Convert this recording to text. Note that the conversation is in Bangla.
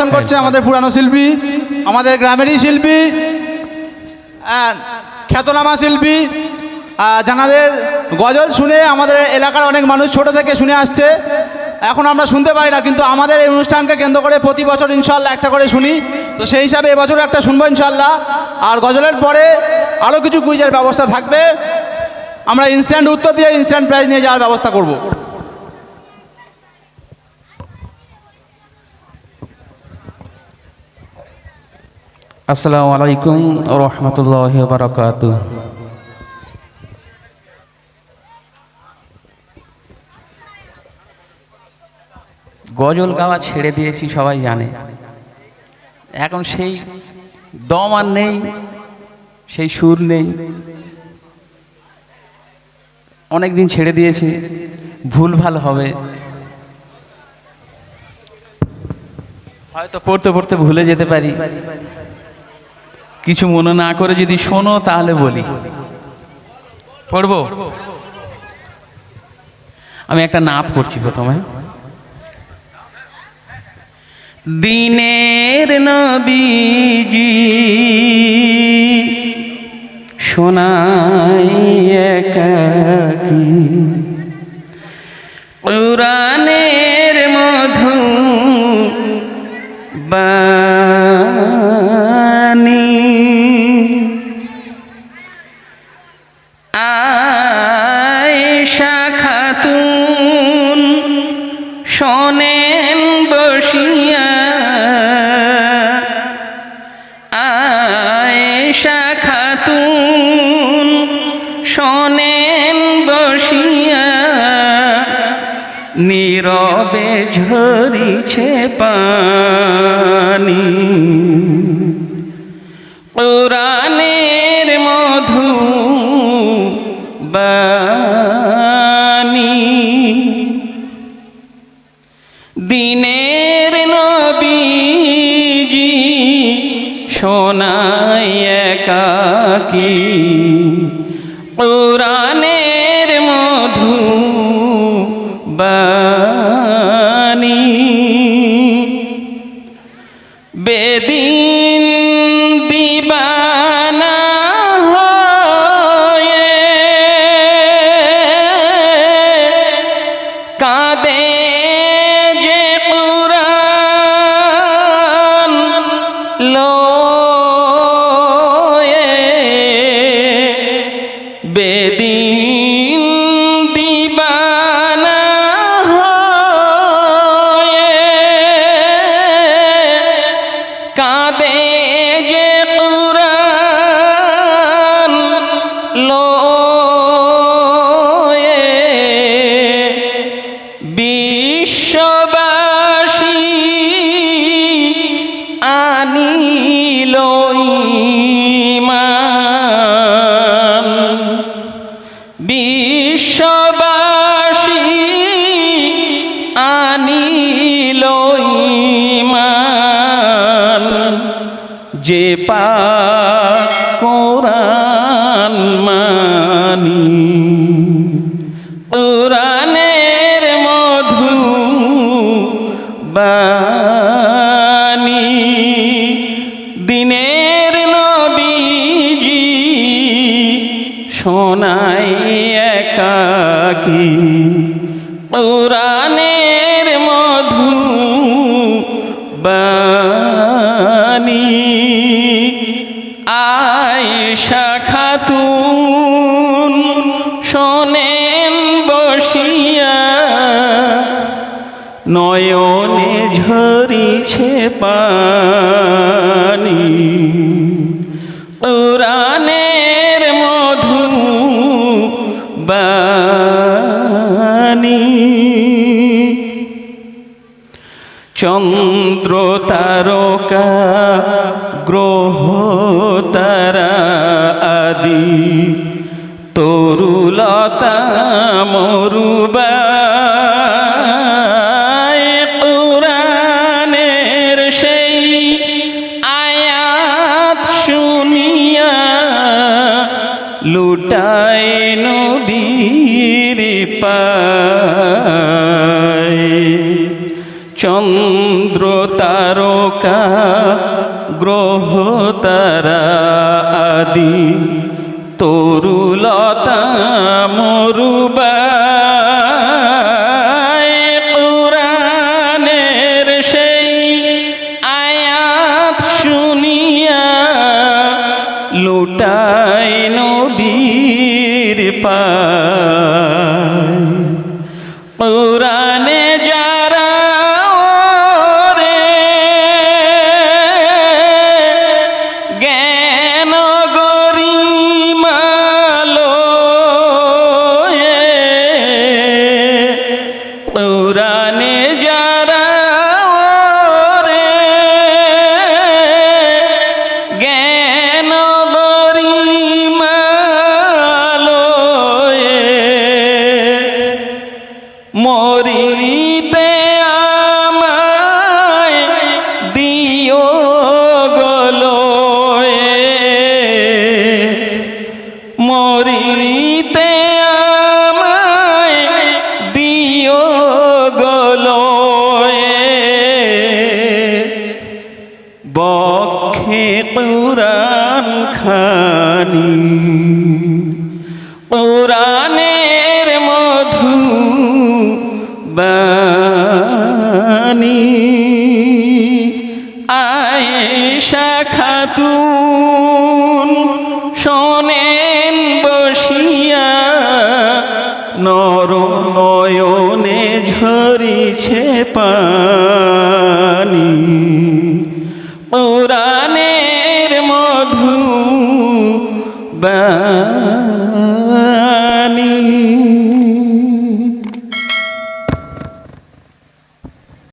পরিবেশন করছে আমাদের পুরানো শিল্পী, আমাদের গ্রামেরই শিল্পী খ্যাতনামা শিল্পী জানাদের গজল শুনে আমাদের এলাকার অনেক মানুষ ছোট থেকে শুনে আসছে। এখন আমরা শুনতে পাই না, কিন্তু আমাদের এই অনুষ্ঠানকে কেন্দ্র করে প্রতি বছর ইনশাল্লাহ একটা করে শুনি। তো সেই হিসাবে এবছরও একটা শুনব ইনশাল্লাহ আর গজলের পরে আরও কিছু কুইজের ব্যবস্থা থাকবে। আমরা ইনস্ট্যান্ট উত্তর দিয়ে ইনস্ট্যান্ট প্রাইজ নিয়ে যাওয়ার ব্যবস্থা করব। আসসালামু আলাইকুম রহমতুল্লাহ বারকাত গজল গাওয়া ছেড়ে দিয়েছি, সবাই জানে। এখন সেই দম আর নেই, সেই সুর নেই। অনেক দিন ছেড়ে দিয়েছি ভুল ভালো হবে। হয়তো পড়তে পড়তে ভুলে যেতে পারি। কিছু মনে না করে যদি শোনো, তাহলে বলি। পড়ব? আমি একটা নাত পড়ছি প্রথমে। দিনের নবীজি শোনাই একাকি। পুরাণের মধু বাণী নীরবে ঝরিছে পানি। পুরাণের মধু বাণী। দিনের নবীজি সোনাই একাকি। পুরাণের کا যে পা কোরআন মানি। পুরাণের মধু বাণী। দিনের নবীজি সোনাই একাকি। ঝরিছে পানি। পুরাণের মধু বাণী। চন্দ্র তারকা গ্রহ তারা লুটায় নবীর পায়। চন্দ্র তারকা গ্রহ তারা আদি তরুলতা মরুবাই কোরআনের পুরাণে মরিতে দিও গলো বক্ষে পুরাণ খানি পুরাণের মধু বাণী। আয়েশা খাতুন